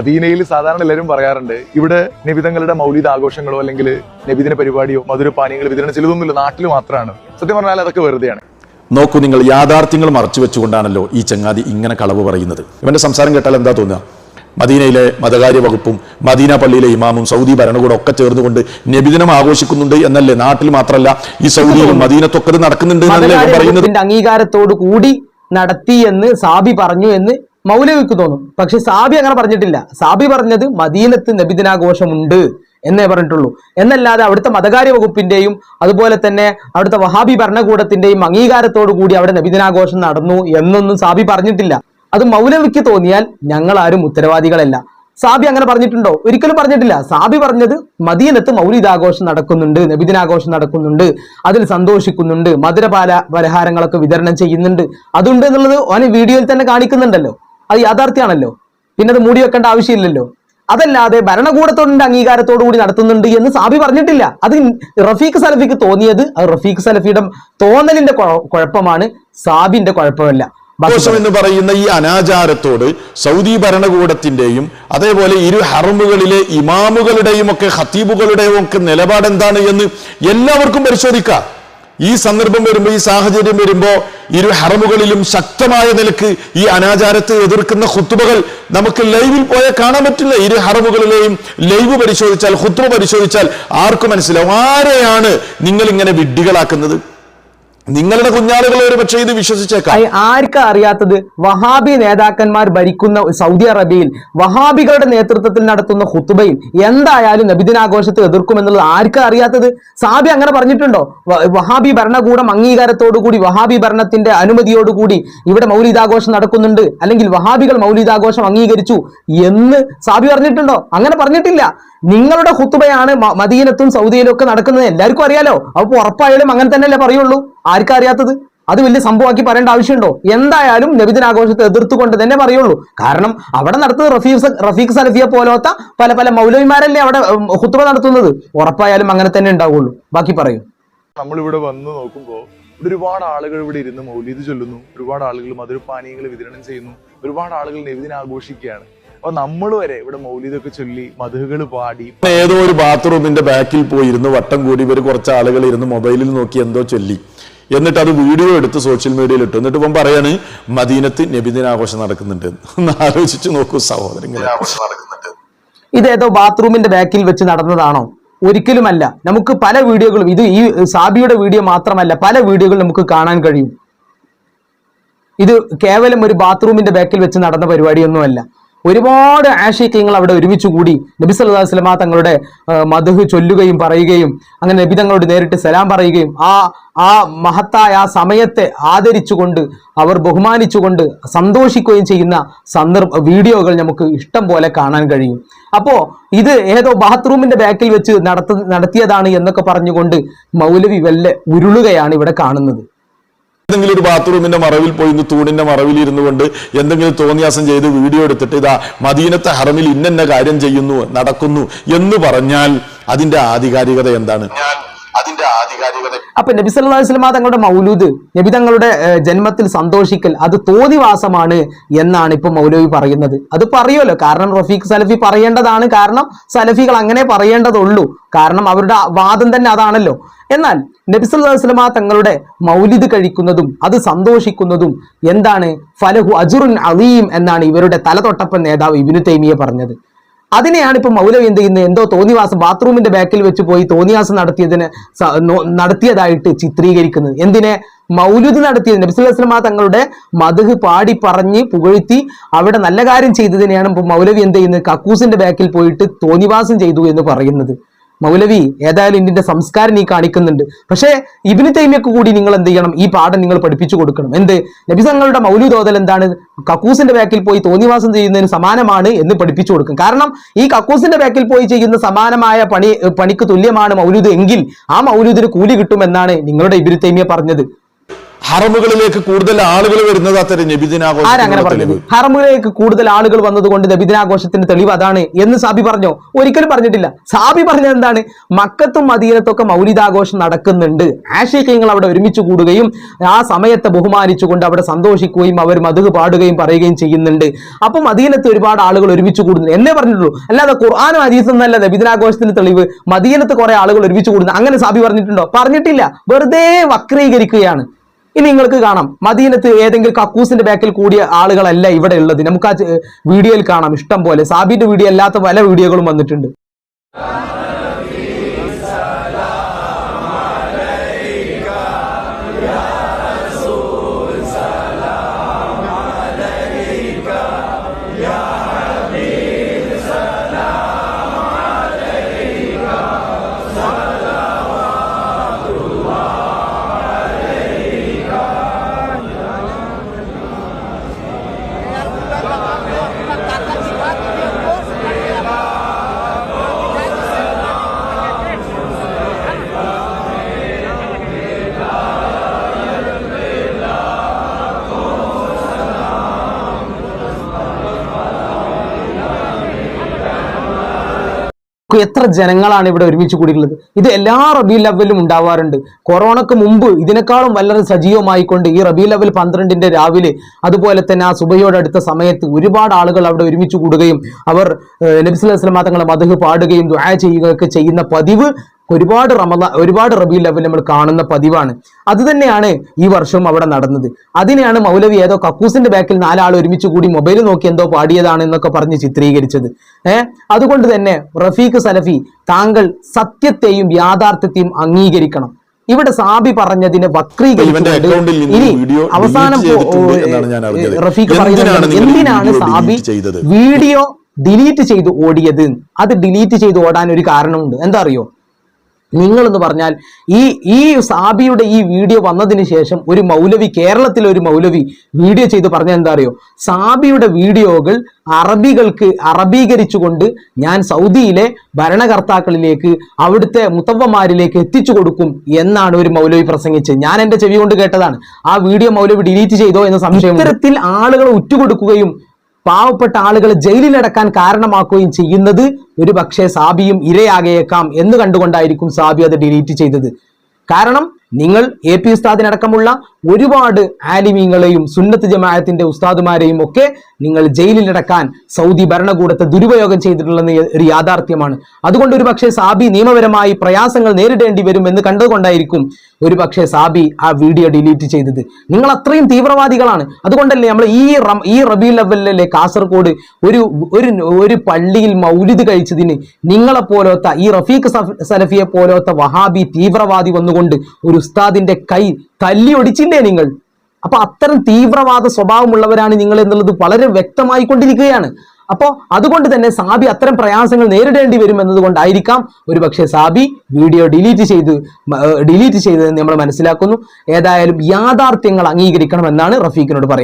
മദീനയിൽ സാധാരണ എല്ലാവരും പറയാറുണ്ട് ഇവിടെ നബിതങ്ങളുടെ മൗലിക ആഘോഷങ്ങളോ അല്ലെങ്കിൽ നബിദിന പരിപാടിയോ മധുരപാനീയങ്ങൾ വിതരണം ചെയ്തതൊന്നുമില്ല. നാട്ടിൽ മാത്രമാണ്. സത്യം പറഞ്ഞാൽ അതൊക്കെ വെറുതെയാണ്. നോക്കൂ നിങ്ങൾ യാഥാർത്ഥ്യങ്ങൾ മറച്ചു വെച്ചുകൊണ്ടാണല്ലോ ഈ ചങ്ങാതി ഇങ്ങനെ കളവ് പറയുന്നത്. ഇവന്റെ സംസാരം കേട്ടാൽ എന്താ തോന്നുക? മദീനയിലെ മതകാര്യ വകുപ്പും മദീന പള്ളിയിലെ ഇമാമും സൗദി ഭരണകൂടം ഒക്കെ ചേർന്നുകൊണ്ട് നബിദിനം ആഘോഷിക്കുന്നുണ്ട് എന്നല്ലേ? നാട്ടിൽ മാത്രമല്ല ഈ സൗദിയിലും മദീനത്തൊക്കെ നടക്കുന്നുണ്ട് എന്നല്ലേ പറയുന്നത്? അംഗീകാരത്തോടു കൂടി നടത്തി എന്ന് സാബി പറഞ്ഞു എന്ന് മൗലവിക്ക് തോന്നും. പക്ഷെ സാബി അങ്ങനെ പറഞ്ഞിട്ടില്ല. സാബി പറഞ്ഞത് മദീനത്ത് നബിദിനാഘോഷമുണ്ട് എന്നേ പറഞ്ഞിട്ടുള്ളൂ. എന്നല്ലാതെ അവിടുത്തെ മതകാര്യ വകുപ്പിന്റെയും അതുപോലെ തന്നെ അവിടുത്തെ വഹാബി ഭരണകൂടത്തിന്റെയും അംഗീകാരത്തോടു കൂടി അവിടെ നബിദിനാഘോഷം നടന്നു എന്നൊന്നും സാബി പറഞ്ഞിട്ടില്ല. അത് മൗലവിക്ക് തോന്നിയാൽ ഞങ്ങൾ ആരും ഉത്തരവാദികളല്ല. സാബി അങ്ങനെ പറഞ്ഞിട്ടുണ്ടോ? ഒരിക്കലും പറഞ്ഞിട്ടില്ല. സാബി പറഞ്ഞത് മദീനത്ത് മൗലിദാഘോഷം നടക്കുന്നുണ്ട് നബിദിനാഘോഷം നടക്കുന്നുണ്ട് അതിൽ സന്തോഷിക്കുന്നുണ്ട് മധുരപാല പലഹാരങ്ങളൊക്കെ വിതരണം ചെയ്യുന്നുണ്ട്. അതുണ്ട് എന്നുള്ളത് ഓനെ വീഡിയോയിൽ തന്നെ കാണിക്കുന്നുണ്ടല്ലോ. അത് യാഥാർത്ഥ്യമാണല്ലോ പിന്നെ അത് മൂടി വെക്കേണ്ട ആവശ്യമില്ലല്ലോ. അതല്ലാതെ ഭരണകൂടത്തോടിന്റെ അംഗീകാരത്തോടു കൂടി നടത്തുന്നുണ്ട് എന്ന് സാബി പറഞ്ഞിട്ടില്ല. അത് റഫീഖ് സലഫിക്ക് തോന്നിയത് അത് റഫീഖ് സലഫിയുടെ തോന്നലിന്റെ കുഴപ്പമാണ്. സാബിന്റെ കുഴപ്പമല്ല. എന്ന് പറയുന്ന ഈ അനാചാരത്തോട് സൗദി ഭരണകൂടത്തിന്റെയും അതേപോലെ ഇരു ഹറമുകളിലെ ഇമാമുകളുടെയും ഒക്കെ ഹത്തീബുകളുടെയും ഒക്കെ നിലപാട് എന്താണ് എന്ന് എല്ലാവർക്കും പരിശോധിക്കാം. ഈ സന്ദർഭം വരുമ്പോ ഈ സാഹചര്യം വരുമ്പോൾ ഇരു ഹറമുകളിലും ശക്തമായ നിലയ്ക്ക് ഈ അനാചാരത്തെ എതിർക്കുന്ന ഹുത്തുബകൾ നമുക്ക് ലൈവിൽ പോയാൽ കാണാൻ പറ്റില്ല. ഇരു ഹറമുകളിലെയും ലൈവ് പരിശോധിച്ചാൽ ഹുത്തുബ പരിശോധിച്ചാൽ ആർക്കും മനസ്സിലാവും ആരെയാണ് നിങ്ങൾ ഇങ്ങനെ വിഡ്ഢികളാക്കുന്നത്. നിങ്ങളുടെ കുഞ്ഞാളുകൾ ഒരു പക്ഷേ ഇത് വിശ്വസിച്ചേക്കാം. ആർക്കാ അറിയാത്തത്? വഹാബി നേതാക്കന്മാർ ഭരിക്കുന്ന സൗദി അറേബ്യയിൽ വഹാബികളുടെ നേതൃത്വത്തിൽ നടത്തുന്ന ഹുത്തുബയിൽ എന്തായാലും നബിദിനാഘോഷത്തെ എതിർക്കുമെന്നുള്ളത് ആർക്കാ അറിയാത്തത്? സാബി അങ്ങനെ പറഞ്ഞിട്ടുണ്ടോ? വഹാബി ഭരണകൂടം അംഗീകാരത്തോടുകൂടി വഹാബി ഭരണത്തിന്റെ അനുമതിയോടുകൂടി ഇവിടെ മൗലിദാഘോഷം നടക്കുന്നുണ്ട് അല്ലെങ്കിൽ വഹാബികൾ മൗലിദാഘോഷം അംഗീകരിച്ചു എന്ന് സാബി പറഞ്ഞിട്ടുണ്ടോ? അങ്ങനെ പറഞ്ഞിട്ടില്ല. നിങ്ങളുടെ ഹുത്തുബയാണ് മദീനത്തും സൗദിയിലും ഒക്കെ നടക്കുന്നത്. എല്ലാവർക്കും അറിയാലോ? അപ്പൊ ഉറപ്പായാലും അങ്ങനെ തന്നെയല്ലേ പറയുള്ളൂ? ആർക്കറിയാത്തത് അത് വലിയ സംഭവമാക്കി പറയേണ്ട ആവശ്യമുണ്ടോ? എന്തായാലും നബിദിനാഘോഷത്തെ എതിർത്തുകൊണ്ട് തന്നെ പറയുള്ളൂ. കാരണം അവിടെ നടത്തുന്നത് റഫീഖ് റഫീഖ് സലഫിയെ പോലത്തെ പല പല മൗലവിമാരല്ലേ അവിടെ ഹുത്തുബ നടത്തുന്നത്? ഉറപ്പായാലും അങ്ങനെ തന്നെ ഉണ്ടാവുള്ളൂ. ബാക്കി പറയൂ. നമ്മളിവിടെ വന്ന് നോക്കുമ്പോൾ ഒരുപാട് ആളുകൾ ഇവിടെ ഇരുന്ന് മൗലീദ് ചൊല്ലുന്നു. ഒരുപാട് ആളുകൾ മധുരപാനീയങ്ങൾ വിതരണം ചെയ്യുന്നു. ഒരുപാട് ആളുകൾ നബിദിനം ആഘോഷിക്കുകയാണ് അപ്പൊ നമ്മൾ വരെ ഇവിടെ മൗലിതൊക്കെ ചൊല്ലി മധുകൾ പാടി. ഏതോ ഒരു ബാത്റൂമിന്റെ ബാക്കിൽ പോയി ഇരുന്ന് വട്ടം കൂടി ഇവർ കുറച്ച് ആളുകൾ ഇരുന്ന് മൊബൈലിൽ നോക്കി എന്തോ ചൊല്ലി. എന്നിട്ട് അത് വീഡിയോ എടുത്ത് സോഷ്യൽ മീഡിയയിൽ ഇട്ടു. എന്നിട്ട് ഇപ്പം പറയാണ് മദീനത്ത് നബിദിനാഘോഷം നടക്കുന്നുണ്ട്. ഒന്ന് ആലോചിച്ച് നോക്കൂ സഹോദരങ്ങളെ. ഇത് ഏതോ ബാത്റൂമിന്റെ ബാക്കിൽ വെച്ച് നടന്നതാണോ? ഒരിക്കലുമല്ല. നമുക്ക് പല വീഡിയോകളും ഇത് ഈ സാബിയുടെ വീഡിയോ മാത്രമല്ല പല വീഡിയോകളും നമുക്ക് കാണാൻ കഴിയും. ഇത് കേവലം ഒരു ബാത്റൂമിന്റെ ബാക്കിൽ വെച്ച് നടന്ന പരിപാടിയൊന്നുമല്ല. ഒരുപാട് ആശയങ്ങൾ അവിടെ ഒരുമിച്ച് കൂടി നബി സല്ലല്ലാഹു അലൈഹി വസല്ലമ തങ്ങളുടെ മദ്ഹ് ചൊല്ലുകയും പറയുകയും അങ്ങനെ നബി തങ്ങളോട് നേരിട്ട് സലാം പറയുകയും ആ ആ മഹത്തായ ആ സമയത്തെ ആദരിച്ചുകൊണ്ട് അവർ ബഹുമാനിച്ചുകൊണ്ട് സന്തോഷിക്കുകയും ചെയ്യുന്ന സന്ദർഭ വീഡിയോകൾ നമുക്ക് ഇഷ്ടം പോലെ കാണാൻ കഴിയും. അപ്പോ ഇത് ഏതോ ബാത്റൂമിന്റെ ബാക്കിൽ വെച്ച് നടത്ത നടത്തിയതാണ് എന്നൊക്കെ പറഞ്ഞുകൊണ്ട് മൗലവി വല്ല ഉരുളുകയാണ് ഇവിടെ കാണുന്നത്. ഏതെങ്കിലും ഒരു ബാത്റൂമിന്റെ മറവിൽ പോയി ഇന്ന് തൂണിന്റെ മറവിൽ ഇരുന്നു കൊണ്ട് എന്തെങ്കിലും തോന്നിയാസം ചെയ്ത് വീഡിയോ എടുത്തിട്ട് ഇതാ മദീനത്തെ ഹറമിൽ ഇന്നെന്ന കാര്യം ചെയ്യുന്നു നടക്കുന്നു എന്ന് പറഞ്ഞാൽ അതിന്റെ ആധികാരികത എന്താണ്? അതിന്റെ ആധികാരികത അപ്പൊ നബി സല്ലല്ലാഹു അലൈഹി വസല്ലമ തങ്ങളുടെ മൗലൂദ് നബി തങ്ങളുടെ ജന്മത്തിൽ സന്തോഷിക്കൽ അത് തോതിവാസമാണ് എന്നാണ് ഇപ്പൊ മൗലവി പറയുന്നത്. അത് പറയുമല്ലോ. കാരണം റഫീഖ് സലഫി പറയേണ്ടതാണ്. കാരണം സലഫികൾ അങ്ങനെ പറയേണ്ടതുള്ളൂ. കാരണം അവരുടെ വാദം തന്നെ അതാണല്ലോ. എന്നാൽ നബി സല്ലല്ലാഹു അലൈഹി വസല്ലമ തങ്ങളുടെ മൗലിദ് കഴിക്കുന്നതും അത് സന്തോഷിക്കുന്നതും എന്താണ്? ഫലഹു അജുറുൻ അലീം എന്നാണ് ഇവരുടെ തലതൊട്ടപ്പൻ നേതാവ് ഇബിനു തൈമിയെ പറഞ്ഞത്. അതിനെയാണ് ഇപ്പൊ മൗലവി എന്ത് ചെയ്യുന്നത്? എന്തോ തോന്നിവാസം ബാത്റൂമിന്റെ ബാക്കിൽ വെച്ച് പോയി തോന്നിവാസം നടത്തിയതിന് നടത്തിയതായിട്ട് ചിത്രീകരിക്കുന്നത്. എന്തിനെ? മൗലുദ് നടത്തിയത്. നബിസുല്ലാസ്ലമ തങ്ങളുടെ മധുഹ് പാടി പറഞ്ഞ് പുകഴ്ത്തി അവിടെ നല്ല കാര്യം ചെയ്തതിനെയാണ് മൗലവി എന്ത് ചെയ്യുന്നത്? കക്കൂസിന്റെ ബാക്കിൽ പോയിട്ട് തോന്നിവാസം ചെയ്തു എന്ന് പറയുന്നത്. മൗലവി ഏതായാലും ഇന്ത്യന്റെ സംസ്കാരം നീ കാണിക്കുന്നുണ്ട്. പക്ഷേ ഇബിന് തൈമിയക്ക് കൂടി നിങ്ങൾ എന്ത് ചെയ്യണം? ഈ പാഠം നിങ്ങൾ പഠിപ്പിച്ചു കൊടുക്കണം. എന്ത്? നബിസങ്ങളുടെ മൗലു തോതൽ എന്താണ്? കക്കൂസിന്റെ ബാക്കിൽ പോയി തോന്നിവാസം ചെയ്യുന്നതിന് സമാനമാണ് എന്ന് പഠിപ്പിച്ചു കൊടുക്കും. കാരണം ഈ കക്കൂസിന്റെ ബാക്കിൽ പോയി ചെയ്യുന്ന സമാനമായ പണി പണിക്ക് തുല്യമാണ് മൗലൂദ്. എങ്കിൽ ആ മൗലൂദിന് കൂലി കിട്ടുമെന്നാണ് നിങ്ങളുടെ ഇബിന് തൈമിയ പറഞ്ഞത്. ഹറമുകളിലേക്ക് കൂടുതൽ ആളുകൾ വരുന്നത് അത്തരം നബിദിനാഘോഷം ഹറമിലേക്ക് കൂടുതൽ ആളുകൾ വന്നതുകൊണ്ട് നബിദിനാഘോഷത്തിന്റെ തെളിവ് അതാണ് എന്ന് സാബി പറഞ്ഞോ? ഒരിക്കലും പറഞ്ഞിട്ടില്ല. സാബി പറഞ്ഞത് എന്താണ്? മക്കത്തും മദീനത്തൊക്കെ ഒക്കെ മൗലിദാഘോഷം നടക്കുന്നുണ്ട്. ആശയങ്ങൾ അവിടെ ഒരുമിച്ച് കൂടുകയും ആ സമയത്തെ ബഹുമാനിച്ചുകൊണ്ട് അവിടെ സന്തോഷിക്കുകയും അവർ മധുക പാടുകയും പറയുകയും ചെയ്യുന്നുണ്ട്. അപ്പൊ മദീനത്ത് ഒരുപാട് ആളുകൾ ഒരുമിച്ച് കൂടുന്നു. എന്നേ പറഞ്ഞിട്ടുള്ളൂ. അല്ലാതെ ഖുർആാനും ഹദീസും എന്നല്ല നബിദിനാഘോഷത്തിന് തെളിവ്. മദീനത്ത് കുറെ ആളുകൾ ഒരുമിച്ച് കൂടുന്നു. അങ്ങനെ സാബി പറഞ്ഞിട്ടുണ്ടോ? പറഞ്ഞിട്ടില്ല. വെറുതെ വക്രീകരിക്കുകയാണ്. ഇനി നിങ്ങൾക്ക് കാണാം. മദീനത്ത് ഏതെങ്കിലും കക്കൂസിന്റെ ബാക്കിൽ കൂടിയ ആളുകളല്ല ഇവിടെ ഉള്ളത്. നമുക്ക് ആ വീഡിയോയിൽ കാണാം. ഇഷ്ടം പോലെ. സാബിന്റെ വീഡിയോ അല്ലാത്ത പല വീഡിയോകളും വന്നിട്ടുണ്ട്. നോക്കൂ, എത്ര ജനങ്ങളാണ് ഇവിടെ ഒരുമിച്ച് കൂടിയിട്ടുള്ളത്. ഇത് എല്ലാ റബി ലെവലിലും ഉണ്ടാവാറുണ്ട്. കൊറോണക്ക് മുമ്പ് ഇതിനേക്കാളും വളരെ സജീവമായിക്കൊണ്ട് ഈ റബി ലെവൽ പന്ത്രണ്ടിന്റെ രാവിലെ അതുപോലെ തന്നെ ആ സുബയോടടുത്ത സമയത്ത് ഒരുപാട് ആളുകൾ അവിടെ ഒരുമിച്ച് കൂടുകയും അവർ നബിസ്ലാസ്ലാം തങ്ങളെ മധു പാടുകയും ദുആ ചെയ്യുകയൊക്കെ ചെയ്യുന്ന പതിവ് ഒരുപാട് റമദ ഒരുപാട് റബി ലെവൽ നമ്മൾ കാണുന്ന പതിവാണ്. അത് തന്നെയാണ് ഈ വർഷവും അവിടെ നടന്നത്. അതിനെയാണ് മൗലവി ഏതോ കക്കൂസിന്റെ ബാക്കിൽ നാലാൾ ഒരുമിച്ച് കൂടി മൊബൈൽ നോക്കി എന്തോ പാടിയതാണ് എന്നൊക്കെ പറഞ്ഞ് ചിത്രീകരിച്ചത്. ഏഹ് അതുകൊണ്ട് തന്നെ റഫീഖ് സലഫി താങ്കൾ സത്യത്തെയും യാഥാർത്ഥ്യത്തെയും അംഗീകരിക്കണം. ഇവിടെ സാബി പറഞ്ഞതിനെ വക്രീകരിച്ചുകൊണ്ട് ഇനി അവസാനം. റഫീഖ് പറയുന്നത് എന്തിനാണ് സാബി? വീഡിയോ ഡിലീറ്റ് ചെയ്ത് ഓടിയത്? അത് ഡിലീറ്റ് ചെയ്ത് ഓടാൻ ഒരു കാരണമുണ്ട്. എന്താ അറിയോ? നിങ്ങൾ എന്ന് പറഞ്ഞാൽ ഈ ഈ സാബിയുടെ ഈ വീഡിയോ വന്നതിന് ശേഷം ഒരു മൗലവി കേരളത്തിലെ ഒരു മൗലവി വീഡിയോ ചെയ്ത് പറഞ്ഞ എന്താ അറിയോ? സാബിയുടെ വീഡിയോകൾ അറബികൾക്ക് അറബീകരിച്ചുകൊണ്ട് ഞാൻ സൗദിയിലെ ഭരണകർത്താക്കളിലേക്ക് അവിടുത്തെ മുത്തവ്വമാരിലേക്ക് എത്തിച്ചു കൊടുക്കും എന്നാണ് ഒരു മൗലവി പ്രസംഗിച്ചത് ഞാൻ എന്റെ ചെവി കൊണ്ട് കേട്ടതാണ്. ആ വീഡിയോ മൗലവി ഡിലീറ്റ് ചെയ്തോ എന്ന സംശയം ഇത്തരത്തിൽ ആളുകളെ ഉറ്റുകൊടുക്കുകയും പാവപ്പെട്ട ആളുകളെ ജയിലിലടക്കാൻ കാരണമാക്കുകയും ചെയ്യുന്നത് ഒരു പക്ഷേ സാബിയും ഇരയാകേക്കാം എന്ന് കണ്ടുകൊണ്ടായിരിക്കും സാബി അത് ഡിലീറ്റ് ചെയ്തത്. കാരണം നിങ്ങൾ എ പി ഉസ്താദിനടക്കമുള്ള ഒരുപാട് ആലിമീങ്ങളെയും സുന്നത്ത് ജമാഅത്തിന്റെ ഉസ്താദുമാരെയും ഒക്കെ നിങ്ങൾ ജയിലിലടക്കാൻ സൗദി ഭരണകൂടത്തെ ദുരുപയോഗം ചെയ്തിട്ടുള്ള ഒരു യാഥാർത്ഥ്യമാണ്. അതുകൊണ്ട് ഒരു പക്ഷേ സാബി നിയമപരമായി പ്രയാസങ്ങൾ നേരിടേണ്ടി വരും എന്ന് കണ്ടതുകൊണ്ടായിരിക്കും ഒരു പക്ഷേ സാബി ആ വീഡിയോ ഡിലീറ്റ് ചെയ്തത്. നിങ്ങൾ അത്രയും തീവ്രവാദികളാണ്. അതുകൊണ്ടല്ലേ നമ്മൾ ഈ ഈ റബി ലെവലിലെ കാസർഗോഡ് ഒരു ഒരു ഒരു പള്ളിയിൽ മൗലിദ് കഴിച്ചതിന് നിങ്ങളെ പോലത്തെ ഈ റഫീഖ് സലഫിയെ പോലത്തെ വഹാബി തീവ്രവാദി വന്നുകൊണ്ട് ഒരു ഉസ്താദിന്റെ കൈ തല്ലി ഒടിച്ചില്ലേ നിങ്ങൾ. അപ്പൊ അത്തരം തീവ്രവാദ സ്വഭാവമുള്ളവരാണ് നിങ്ങൾ എന്നുള്ളത് വളരെ വ്യക്തമായി കൊണ്ടിരിക്കുകയാണ് അപ്പോൾ അതുകൊണ്ട് തന്നെ സാബി അത്തരം പ്രയാസങ്ങൾ നേരിടേണ്ടി വരും എന്നതുകൊണ്ടായിരിക്കാം ഒരു പക്ഷേ സാബി വീഡിയോ ഡിലീറ്റ് ചെയ്ത് ഡിലീറ്റ് ചെയ്തതെന്ന് നമ്മൾ മനസ്സിലാക്കുന്നു. ഏതായാലും യാഥാർത്ഥ്യങ്ങൾ അംഗീകരിക്കണം എന്നാണ് റഫീഖിനോട് പറയുന്നത്